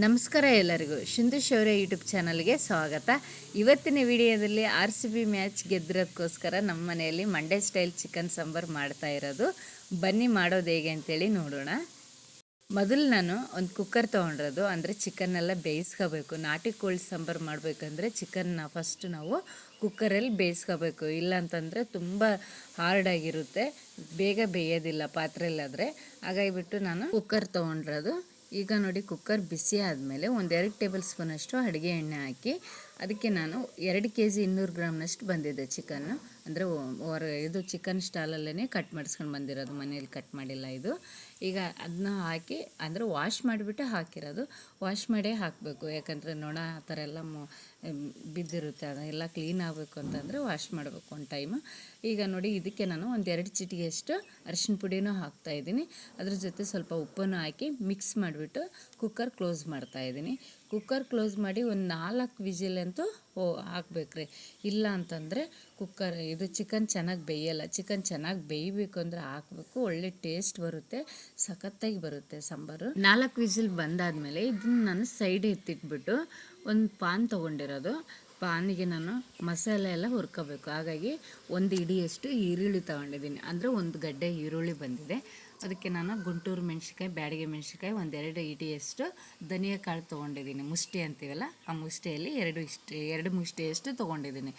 ನಮಸ್ಕಾರ ಎಲ್ಲರಿಗೂ. ಸಿಂಧು ಶೌರ್ಯ ಯೂಟ್ಯೂಬ್ ಚಾನಲ್ಗೆ ಸ್ವಾಗತ. ಇವತ್ತಿನ ವಿಡಿಯೋದಲ್ಲಿ ಆರ್ ಸಿ ಬಿ ಮ್ಯಾಚ್ ಗೆದ್ದಿರೋದಕ್ಕೋಸ್ಕರ ನಮ್ಮ ಮನೆಯಲ್ಲಿ ಮಂಡ್ಯ ಸ್ಟೈಲ್ ಚಿಕನ್ ಸಾಂಬಾರು ಮಾಡ್ತಾ ಇರೋದು. ಬನ್ನಿ ಮಾಡೋದು ಹೇಗೆ ಅಂತೇಳಿ ನೋಡೋಣ. ಮೊದಲು ನಾನು ಒಂದು ಕುಕ್ಕರ್ ತೊಗೊಂಡಿರೋದು. ಅಂದರೆ ಚಿಕನ್ನೆಲ್ಲ ಬೇಯಿಸ್ಕೋಬೇಕು. ನಾಟಿ ಕೋಳಿ ಸಾಂಬಾರು ಮಾಡಬೇಕಂದ್ರೆ ಚಿಕನ್ನ ಫಸ್ಟ್ ನಾವು ಕುಕ್ಕರಲ್ಲಿ ಬೇಯಿಸ್ಕೋಬೇಕು. ಇಲ್ಲ ಅಂತಂದರೆ ತುಂಬ ಹಾರ್ಡಾಗಿರುತ್ತೆ ಬೇಗ ಬೇಯೋದಿಲ್ಲ ಪಾತ್ರೆಯಲ್ಲಾದರೆ ಹಾಗಾಗಿಬಿಟ್ಟು ನಾನು ಕುಕ್ಕರ್ ತೊಗೊಂಡಿರೋದು. ಈಗ ನೋಡಿ ಕುಕ್ಕರ್ ಬಿಸಿ ಆದಮೇಲೆ ಒಂದೆರಡು ಟೇಬಲ್ ಸ್ಪೂನಷ್ಟು ಅಡುಗೆ ಎಣ್ಣೆ ಹಾಕಿ, ಅದಕ್ಕೆ ನಾನು ಎರಡು ಕೆ ಜಿ ಇನ್ನೂರು ಗ್ರಾಮ್ನಷ್ಟು ಬಂದಿದೆ ಚಿಕನ್ನು ಅಂದರೆ ಹೊರ ಇದು ಚಿಕನ್ ಸ್ಟಾಲಲ್ಲೇ ಕಟ್ ಮಾಡಿಸ್ಕೊಂಡು ಬಂದಿರೋದು, ಮನೇಲಿ ಕಟ್ ಮಾಡಿಲ್ಲ ಇದು. ಈಗ ಅದನ್ನ ಹಾಕಿ, ಅಂದರೆ ವಾಶ್ ಮಾಡಿಬಿಟ್ಟು ಹಾಕಿರೋದು. ವಾಶ್ ಮಾಡೇ ಹಾಕಬೇಕು. ಯಾಕಂದರೆ ನೊಣ ಆ ಥರ ಎಲ್ಲ ಬಿದ್ದಿರುತ್ತೆ. ಅದೆಲ್ಲ ಕ್ಲೀನ್ ಆಗಬೇಕು ಅಂತಂದರೆ ವಾಶ್ ಮಾಡಬೇಕು ಒಂದು ಟೈಮು ಈಗ ನೋಡಿ, ಇದಕ್ಕೆ ನಾನು ಒಂದೆರಡು ಚಿಟಿಗೆಷ್ಟು ಅರಿಶಿನ ಪುಡಿನೂ ಹಾಕ್ತಾಯಿದ್ದೀನಿ ಅದ್ರ ಜೊತೆ ಸ್ವಲ್ಪ ಉಪ್ಪನ್ನು ಹಾಕಿ ಮಿಕ್ಸ್ ಮಾಡಿಬಿಟ್ಟು ಕುಕ್ಕರ್ ಕ್ಲೋಸ್ ಮಾಡ್ತಾಯಿದ್ದೀನಿ ಕುಕ್ಕರ್ ಕ್ಲೋಸ್ ಮಾಡಿ ಒಂದು ನಾಲ್ಕು ವಿಜಿಲ್ ಅಂತೂ ಓ, ಹಾಕ್ಬೇಕ್ರಿ. ಇಲ್ಲ ಅಂತಂದರೆ ಕುಕ್ಕರ್ ಇದು ಚಿಕನ್ ಚೆನ್ನಾಗಿ ಬೇಯಲ್ಲ. ಚಿಕನ್ ಚೆನ್ನಾಗಿ ಬೇಯಬೇಕು ಅಂದರೆ ಹಾಕಬೇಕು. ಒಳ್ಳೆ ಟೇಸ್ಟ್ ಬರುತ್ತೆ. ಸಖತ್ತಾಗಿ ಬರುತ್ತೆ ಸಾಂಬಾರು. ನಾಲ್ಕು ವಿಸಿಲ್ ಬಂದಾದಮೇಲೆ ಇದನ್ನು ನಾನು ಸೈಡ್ ಎತ್ತಿಟ್ಬಿಟ್ಟು ಒಂದು ಪಾನ್ ತೊಗೊಂಡಿರೋದು. ಪಾನಿಗೆ ನಾನು ಮಸಾಲೆ ಎಲ್ಲ ಹುರ್ಕೋಬೇಕು. ಹಾಗಾಗಿ ಒಂದು ಇಡಿಯಷ್ಟು ಈರುಳ್ಳಿ ತೊಗೊಂಡಿದ್ದೀನಿ. ಅಂದರೆ ಒಂದು ಗಡ್ಡೆ ಈರುಳ್ಳಿ ಬಂದಿದೆ. ಅದಕ್ಕೆ ನಾನು ಗುಂಟೂರು ಮೆಣಸಿನ್ಕಾಯಿ, ಬ್ಯಾಡಿಗೆ ಮೆಣಸಿನ್ಕಾಯಿ ಒಂದೆರಡು ಇಡಿಯಷ್ಟು ಧನಿಯಾ ಕಾಳು ತೊಗೊಂಡಿದ್ದೀನಿ. ಮುಷ್ಟಿ ಅಂತೀವಲ್ಲ, ಆ ಮುಷ್ಟಿಯಲ್ಲಿ ಎರಡು ಇಷ್ಟು, ಎರಡು ಮುಷ್ಟಿಯಷ್ಟು ತೊಗೊಂಡಿದ್ದೀನಿ.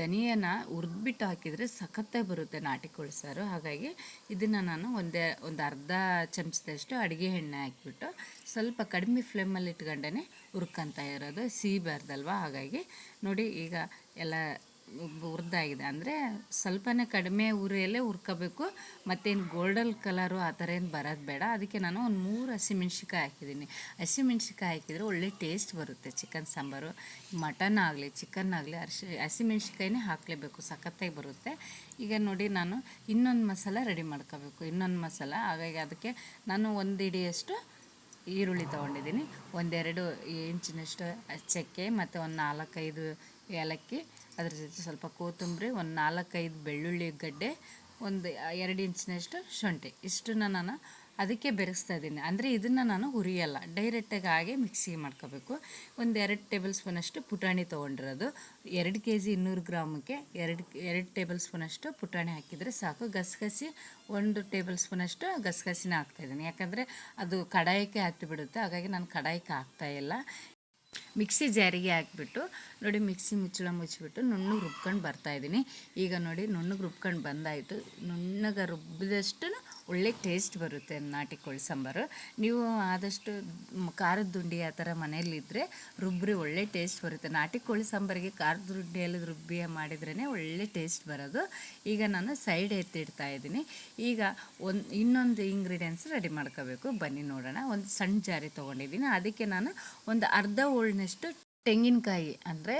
ಧನಿಯಾನ ಹುರಿದ್ಬಿಟ್ಟು ಹಾಕಿದರೆ ಸಖತ್ತೇ ಬರುತ್ತೆ ನಾಟಿ ಕೋಳಿ ಹಾಗಾಗಿ ಇದನ್ನು ನಾನು ಒಂದೇ, ಒಂದು ಅರ್ಧ ಚಮಚದಷ್ಟು ಅಡುಗೆ ಎಣ್ಣೆ ಹಾಕಿಬಿಟ್ಟು ಸ್ವಲ್ಪ ಕಡಿಮೆ ಫ್ಲೇಮಲ್ಲಿ ಇಟ್ಕೊಂಡೇ ಹುರ್ಕೊಂತ ಇರೋದು. ಸಿಹಿಬಾರ್ದಲ್ವ ಹಾಗಾಗಿ ನೋಡಿ ಈಗ ಎಲ್ಲ ಹುರಿದಾಗಿದೆ ಅಂದರೆ ಸ್ವಲ್ಪನೇ ಕಡಿಮೆ ಉರಿಯಲ್ಲೇ ಹುರ್ಕೋಬೇಕು ಮತ್ತೇನು ಗೋಲ್ಡನ್ ಕಲರು ಆ ಥರ ಏನು ಬರೋದು ಬೇಡ. ಅದಕ್ಕೆ ನಾನು ಒಂದು ಮೂರು ಹಸಿಮೆಣ್ಸಿಕಾಯಿ ಹಾಕಿದ್ದೀನಿ. ಹಸಿಮೆಣ್ಸಿಕಾಯಿ ಹಾಕಿದರೆ ಒಳ್ಳೆ ಟೇಸ್ಟ್ ಬರುತ್ತೆ ಚಿಕನ್ ಸಾಂಬಾರು. ಮಟನ್ ಆಗಲಿ, ಚಿಕನ್ ಆಗಲಿ, ಅರ್ಶಿ ಹಸಿಮೆಣ್ಸಿಕಾಯಿನೇ ಹಾಕಲೇಬೇಕು. ಸಖತ್ತಾಗಿ ಬರುತ್ತೆ. ಈಗ ನೋಡಿ ನಾನು ಇನ್ನೊಂದು ಮಸಾಲ ರೆಡಿ ಮಾಡ್ಕೋಬೇಕು. ಇನ್ನೊಂದು ಮಸಾಲ. ಹಾಗಾಗಿ ಅದಕ್ಕೆ ನಾನು ಒಂದು ಇಡಿಯಷ್ಟು ಈರುಳ್ಳಿ ತೊಗೊಂಡಿದ್ದೀನಿ. ಒಂದೆರಡು ಇಂಚಿನಷ್ಟು ಚಕ್ಕೆ ಮತ್ತು ಒಂದು ನಾಲ್ಕೈದು ಏಲಕ್ಕಿ. ಅದ್ರ ಜೊತೆ ಸ್ವಲ್ಪ ಕೊತ್ತಂಬರಿ, ಒಂದು ನಾಲ್ಕೈದು ಬೆಳ್ಳುಳ್ಳಿ ಗಡ್ಡೆ, ಒಂದು ಎರಡು ಇಂಚಿನಷ್ಟು ಶುಂಠಿ. ಇಷ್ಟನ್ನು ನಾನು ಅದಕ್ಕೆ ಬೆರೆಸ್ತಾ ಇದ್ದೀನಿ. ಅಂದರೆ ಇದನ್ನು ನಾನು ಹುರಿಯಲ್ಲ. ಡೈರೆಕ್ಟಾಗಿ ಹಾಗೆ ಮಿಕ್ಸಿ ಮಾಡ್ಕೋಬೇಕು. ಒಂದು ಎರಡು ಟೇಬಲ್ ಸ್ಪೂನಷ್ಟು ಪುಟಾಣಿ ತೊಗೊಂಡಿರೋದು. ಎರಡು ಕೆ ಜಿ ಇನ್ನೂರು ಗ್ರಾಮಕ್ಕೆ ಎರಡು ಎರಡು ಟೇಬಲ್ ಸ್ಪೂನಷ್ಟು ಪುಟಾಣಿ ಹಾಕಿದರೆ ಸಾಕು. ಗಸಗಸಿ ಒಂದು ಟೇಬಲ್ ಸ್ಪೂನಷ್ಟು ಗಸಗಸಿನ ಹಾಕ್ತಾಯಿದ್ದೀನಿ ಯಾಕಂದರೆ ಅದು ಕಡಾಯಕ್ಕೆ ಹತ್ತಿಬಿಡುತ್ತೆ ಹಾಗಾಗಿ ನಾನು ಕಡಾಯಕ್ಕೆ ಹಾಕ್ತಾಯಿಲ್ಲ ಮಿಕ್ಸಿ ಜಾರಿಗೆ ಹಾಕ್ಬಿಟ್ಟು, ನೋಡಿ ಮಿಕ್ಸಿ ಮುಚ್ಚಳ ಮುಚ್ಚಿಬಿಟ್ಟು ನುಣ್ಣಗೆ ರುಬ್ಕೊಂಡು ಬರ್ತಾಯಿದ್ದೀನಿ ಈಗ ನೋಡಿ ನುಣ್ಣಗೆ ರುಬ್ಕೊಂಡು ಬಂದಾಯಿತು. ನುಣ್ಣಗೆ ರುಬ್ಬಿದಷ್ಟು ಒಳ್ಳೆ ಟೇಸ್ಟ್ ಬರುತ್ತೆ ನಾಟಿ ಕೋಳಿ ಸಾಂಬಾರು. ನೀವು ಆದಷ್ಟು ಖಾರದ ದುಂಡಿ ಆ ಥರ ಮನೆಯಲ್ಲಿದ್ದರೆ ರುಬ್ಬರಿ ಒಳ್ಳೆ ಟೇಸ್ಟ್ ಬರುತ್ತೆ. ನಾಟಿ ಕೋಳಿ ಸಾಂಬಾರಿಗೆ ಖಾರದ ದುಂಡಿಯಲ್ಲಿ ರುಬ್ಬಿ ಮಾಡಿದ್ರೇ ಒಳ್ಳೆ ಟೇಸ್ಟ್ ಬರೋದು. ಈಗ ನಾನು ಸೈಡ್ ಎತ್ತಿಡ್ತಾ ಇದ್ದೀನಿ. ಈಗ ಒಂದು ಇನ್ನೊಂದು ಇಂಗ್ರೀಡಿಯೆಂಟ್ಸ್ ರೆಡಿ ಮಾಡ್ಕೋಬೇಕು. ಬನ್ನಿ ನೋಡೋಣ. ಒಂದು ಸಣ್ಣ ಜಾರಿ ತೊಗೊಂಡಿದ್ದೀನಿ. ಅದಕ್ಕೆ ನಾನು ಒಂದು ಅರ್ಧ ಹೋಳಿನಷ್ಟು ತೆಂಗಿನಕಾಯಿ ಅಂದರೆ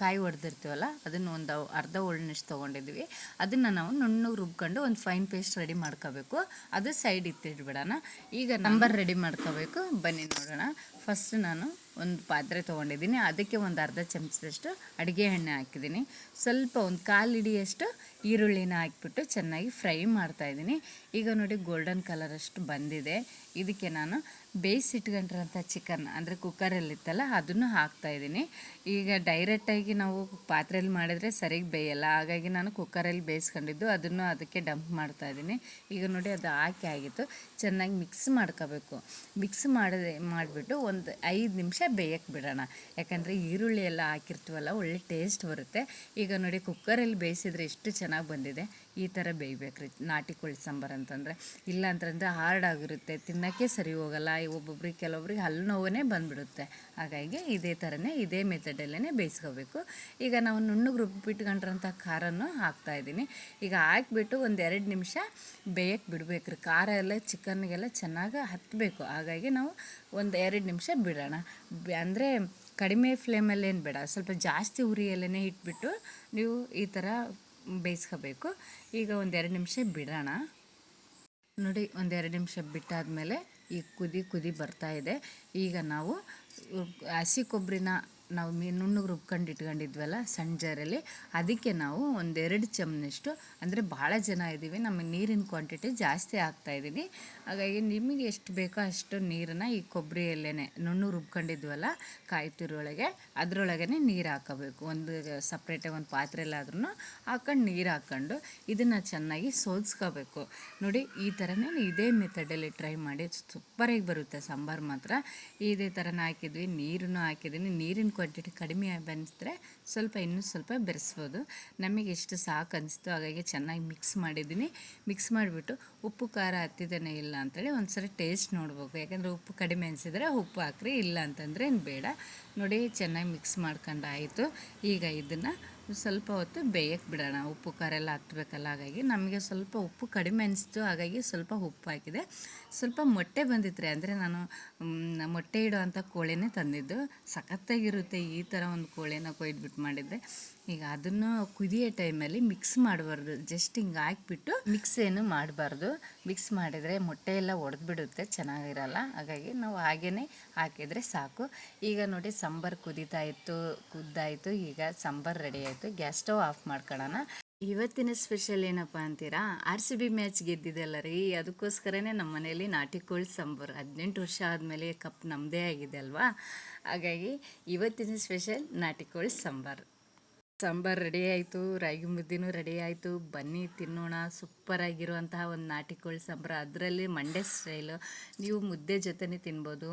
ಕಾಯಿ ಹೊಡೆದಿರ್ತೀವಲ್ಲ ಅದನ್ನು ಒಂದು ಅರ್ಧ ಹೋಳಿನಷ್ಟು ತೊಗೊಂಡಿದ್ವಿ. ಅದನ್ನು ನಾವು ನುಣ್ಣಗೆ ರುಬ್ಕೊಂಡು ಒಂದು ಫೈನ್ ಪೇಸ್ಟ್ ರೆಡಿ ಮಾಡ್ಕೋಬೇಕು. ಅದು ಸೈಡ್ ಇತ್ತಿಟ್ಬಿಡೋಣ ಈಗ ನಂಬರ್ ರೆಡಿ ಮಾಡ್ಕೋಬೇಕು. ಬನ್ನಿ ನೋಡೋಣ. ಫಸ್ಟ್ ನಾನು ಒಂದು ಪಾತ್ರೆ ತೊಗೊಂಡಿದ್ದೀನಿ. ಅದಕ್ಕೆ ಒಂದು ಅರ್ಧ ಚಮಚದಷ್ಟು ಅಡುಗೆ ಎಣ್ಣೆ ಹಾಕಿದ್ದೀನಿ. ಸ್ವಲ್ಪ ಒಂದು ಕಾಲು ಹಿಡಿಯಷ್ಟು ಈರುಳ್ಳಿನ ಹಾಕಿಬಿಟ್ಟು ಚೆನ್ನಾಗಿ ಫ್ರೈ ಮಾಡ್ತಾಯಿದ್ದೀನಿ ಈಗ ನೋಡಿ ಗೋಲ್ಡನ್ ಕಲರಷ್ಟು ಬಂದಿದೆ. ಇದಕ್ಕೆ ನಾನು ಬೇಯಿಸಿಟ್ಕೊಂಡಿರೋಂಥ ಚಿಕನ್, ಅಂದರೆ ಕುಕ್ಕರಲ್ಲಿತ್ತಲ್ಲ ಅದನ್ನು ಹಾಕ್ತಾಯಿದ್ದೀನಿ ಈಗ ಡೈರೆಕ್ಟಾಗಿ ನಾವು ಪಾತ್ರೆಯಲ್ಲಿ ಮಾಡಿದರೆ ಸರಿಗೆ ಬೇಯಲ್ಲ, ಹಾಗಾಗಿ ನಾನು ಕುಕ್ಕರಲ್ಲಿ ಬೇಯಿಸ್ಕೊಂಡಿದ್ದು, ಅದನ್ನು ಅದಕ್ಕೆ ಡಂಪ್ ಮಾಡ್ತಾಯಿದ್ದೀನಿ ಈಗ ನೋಡಿ ಅದು ಹಾಕಿ ಆಗಿತ್ತು, ಚೆನ್ನಾಗಿ ಮಿಕ್ಸ್ ಮಾಡ್ಕೋಬೇಕು. ಮಿಕ್ಸ್ ಮಾಡಿದೆ, ಮಾಡಿಬಿಟ್ಟು ಒಂದು ಐದು ನಿಮಿಷ ಬೇಯಕ್ಕೆ ಬಿಡೋಣ. ಯಾಕಂದರೆ ಈರುಳ್ಳಿ ಎಲ್ಲ ಹಾಕಿರ್ತೀವಲ್ಲ, ಒಳ್ಳೆ ಟೇಸ್ಟ್ ಬರುತ್ತೆ. ಈಗ ನೋಡಿ ಕುಕ್ಕರಲ್ಲಿ ಬೇಯಿಸಿದ್ರೆ ಎಷ್ಟು ಚೆನ್ನಾಗಿ ಬಂದಿದೆ. ಈ ಥರ ಬೇಯಬೇಕ್ರಿ ನಾಟಿ ಕೋಳಿ ಸಾಂಬಾರು ಅಂತಂದರೆ. ಇಲ್ಲ ಅಂತಂದರೆ ಹಾರ್ಡ್ ಆಗಿರುತ್ತೆ ತಿನ್ನೋಕ್ಕೆ ಸರಿ ಹೋಗಲ್ಲ ಒಬ್ಬೊಬ್ರಿಗೆ ಕೆಲವೊಬ್ರಿಗೆ ಹಲ್ಲು ನೋವೇ ಬಂದುಬಿಡುತ್ತೆ. ಹಾಗಾಗಿ ಇದೇ ಥರನೇ, ಇದೇ ಮೆಥಡಲ್ಲೇ ಬೇಯಿಸ್ಕೋಬೇಕು. ಈಗ ನಾವು ನುಣ್ಣಗೆ ರುಬ್ಬಿಟ್ಕೊಂಡ್ರಂಥ ಖಾರನೂ ಹಾಕ್ತಾಯಿದ್ದೀನಿ ಈಗ ಹಾಕಿಬಿಟ್ಟು ಒಂದು ಎರಡು ನಿಮಿಷ ಬೇಯಕ್ಕೆ ಬಿಡಬೇಕ್ರಿ ಖಾರ ಎಲ್ಲ, ಚಿಕನ್ಗೆಲ್ಲ ಚೆನ್ನಾಗಿ ಹತ್ತಬೇಕು ಹಾಗಾಗಿ ನಾವು ಒಂದು ಎರಡು ನಿಮಿಷ ಬಿಡೋಣ. ಅಂದರೆ ಕಡಿಮೆ ಫ್ಲೇಮಲ್ಲೇನು ಬೇಡ, ಸ್ವಲ್ಪ ಜಾಸ್ತಿ ಉರಿಯಲ್ಲೇ ಇಟ್ಬಿಟ್ಟು ನೀವು ಈ ಥರ ಬೇಯಿಸ್ಕೋಬೇಕು. ಈಗ ಒಂದೆರಡು ನಿಮಿಷ ಬಿಡೋಣ. ನೋಡಿ, ಒಂದೆರಡು ನಿಮಿಷ ಬಿಟ್ಟಾದಮೇಲೆ ಈ ಕುದಿ ಕುದಿ ಬರ್ತಾ ಇದೆ. ಈಗ ನಾವು ಹಸಿ ಕೊಬ್ಬರಿನ ನಾವು ಮೀ ನುಣ್ಣಗೆ ರುಬ್ಕೊಂಡು ಇಟ್ಕೊಂಡಿದ್ವಲ್ಲ ಸಣ್ಣ ಜಾರಲ್ಲಿ ಅದಕ್ಕೆ ನಾವು ಒಂದೆರಡು ಚಮಚಷ್ಟು ಅಂದರೆ ಭಾಳ ಜನ ಇದ್ದೀವಿ ನಮಗೆ ನೀರಿನ ಕ್ವಾಂಟಿಟಿ ಜಾಸ್ತಿ ಆಗ್ತಾ ಇದ್ದೀನಿ. ಹಾಗಾಗಿ ನಿಮಗೆ ಎಷ್ಟು ಬೇಕೋ ಅಷ್ಟು ನೀರನ್ನು ಈ ಕೊಬ್ಬರಿ ನುಣ್ಣಗೆ ರುಬ್ಕೊಂಡಿದ್ವಲ್ಲ ಕಾಯಿ ತುರಿಯೊಳಗೆ ಅದರೊಳಗೇ ನೀರು ಹಾಕೋಬೇಕು. ಒಂದು ಸಪ್ರೇಟಾಗಿ ಒಂದು ಪಾತ್ರೆಯಲ್ಲಾದ್ರೂ ಹಾಕೊಂಡು ನೀರು ಹಾಕ್ಕೊಂಡು ಇದನ್ನು ಚೆನ್ನಾಗಿ ಸೋಲ್ಸ್ಕೋಬೇಕು. ನೋಡಿ, ಈ ಥರನೇ ಇದೇ ಮೆಥಡಲ್ಲಿ ಟ್ರೈ ಮಾಡಿ ಸೂಪರಾಗಿ ಬರುತ್ತೆ ಸಾಂಬಾರು ಮಾತ್ರ. ಇದೇ ಥರನೇ ಹಾಕಿದ್ವಿ ನೀರನ್ನು ಹಾಕಿದ್ದೀನಿ, ನೀರಿನ ಕ್ವಾಂಟಿಟಿ ಕಡಿಮೆ ಬಂದರೆ ಸ್ವಲ್ಪ ಇನ್ನೂ ಸ್ವಲ್ಪ ಬೆರೆಸ್ಬೋದು. ನಮಗೆ ಎಷ್ಟು ಸಾಕು ಅನಿಸ್ತು, ಹಾಗಾಗಿ ಚೆನ್ನಾಗಿ ಮಿಕ್ಸ್ ಮಾಡಿದ್ದೀನಿ. ಮಿಕ್ಸ್ ಮಾಡಿಬಿಟ್ಟು ಉಪ್ಪು, ಖಾರ ಹತ್ತಿದೇನೆ ಇಲ್ಲ ಅಂತೇಳಿ ಒಂದ್ಸರಿ ಟೇಸ್ಟ್ ನೋಡ್ಬೋದು ಯಾಕಂದರೆ ಉಪ್ಪು ಕಡಿಮೆ ಅನಿಸಿದ್ರೆ ಉಪ್ಪು ಹಾಕ್ರಿ, ಇಲ್ಲ ಅಂತಂದರೆ ಏನು ಬೇಡ. ನೋಡಿ ಚೆನ್ನಾಗಿ ಮಿಕ್ಸ್ ಮಾಡ್ಕೊಂಡಾಯಿತು ಈಗ ಇದನ್ನು ಸ್ವಲ್ಪ ಹೊತ್ತು ಬೇಯಕ್ಕೆ ಬಿಡೋಣ. ಉಪ್ಪು, ಖಾರ ಎಲ್ಲ ಹತ್ಬೇಕಲ್ಲ, ಹಾಗಾಗಿ ನಮಗೆ ಸ್ವಲ್ಪ ಉಪ್ಪು ಕಡಿಮೆ ಅನಿಸ್ತು, ಹಾಗಾಗಿ ಸ್ವಲ್ಪ ಉಪ್ಪು ಹಾಕಿದೆ. ಸ್ವಲ್ಪ ಮೊಟ್ಟೆ ಬಂದಿತ್ತು ಅಂದರೆ ನಾನು ಮೊಟ್ಟೆ ಇಡೋ ಅಂಥ ಕೋಳಿನೇ ತಂದಿದ್ದು. ಸಖತ್ತಾಗಿರುತ್ತೆ ಈ ಥರ ಒಂದು ಕೋಳಿನ ಕೊಯ್ದುಬಿಟ್ಟು ಮಾಡಿದರೆ. ಈಗ ಅದನ್ನು ಕುದಿಯೋ ಟೈಮಲ್ಲಿ ಮಿಕ್ಸ್ ಮಾಡಬಾರ್ದು. ಜಸ್ಟ್ ಹಿಂಗೆ ಹಾಕ್ಬಿಟ್ಟು ಮಿಕ್ಸ್ ಏನು ಮಾಡಬಾರ್ದು. ಮಿಕ್ಸ್ ಮಾಡಿದರೆ ಮೊಟ್ಟೆ ಎಲ್ಲ ಒಡೆದ್ಬಿಡುತ್ತೆ, ಚೆನ್ನಾಗಿರಲ್ಲ. ಹಾಗಾಗಿ ನಾವು ಹಾಗೇ ಹಾಕಿದರೆ ಸಾಕು. ಈಗ ನೋಡಿ ಸಾಂಬಾರು ಕುದೀತಾ ಇತ್ತು, ಕುದ್ದಾಯಿತು. ಈಗ ಸಾಂಬಾರು ರೆಡಿ ಆಯಿತು. ಗ್ಯಾಸ್ ಸ್ಟವ್ ಆಫ್ ಮಾಡ್ಕೊಳ್ಳೋಣ. ಇವತ್ತಿನ ಸ್ಪೆಷಲ್ ಏನಪ್ಪ ಅಂತೀರಾ? ಆರ್ ಸಿ ಬಿ ಮ್ಯಾಚ್ ಗೆದ್ದಿದೆಲ್ಲ ರೀ. ಅದಕ್ಕೋಸ್ಕರನೇ ನಮ್ಮ ಮನೇಲಿ ನಾಟಿ ಕೋಳಿ ಸಾಂಬಾರು ಹದಿನೆಂಟು ವರ್ಷ ಆದಮೇಲೆ ಕಪ್ ನಮ್ಮದೇ ಆಗಿದೆ ಅಲ್ವಾ? ಹಾಗಾಗಿ ಇವತ್ತಿನ ಸ್ಪೆಷಲ್ ನಾಟಿ ಕೋಳಿ ಸಾಂಬಾರು. ಸಾಂಬಾರು ರೆಡಿ ಆಯಿತು, ರಾಗಿ ಮುದ್ದೆನೂ ರೆಡಿ ಆಯಿತು. ಬನ್ನಿ ತಿನ್ನೋಣ, ಸೂಪರಾಗಿರುವಂತಹ ಒಂದು ನಾಟಿ ಕೋಳಿ ಸಾಂಬಾರು. ಅದರಲ್ಲಿ ಮಂಡ್ಯ ಸ್ಟೈಲು. ನೀವು ಮುದ್ದೆ ಜೊತೆನೇ ತಿನ್ಬೋದು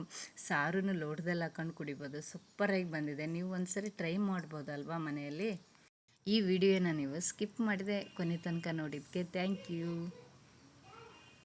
ಸಾರನ್ನು ಲೋಟದಲ್ಲಿ ಹಾಕೊಂಡು ಕುಡಿಬೋದು. ಸೂಪರಾಗಿ ಬಂದಿದೆ. ನೀವು ಒಂದ್ಸರಿ ಟ್ರೈ ಮಾಡ್ಬೋದಲ್ವಾ ಮನೆಯಲ್ಲಿ? ಈ ವಿಡಿಯೋನ ನೀವು ಸ್ಕಿಪ್ ಮಾಡಿದೆ ಕೊನೆ ತನಕ ನೋಡಿದ್ದಕ್ಕೆ ಥ್ಯಾಂಕ್ ಯು.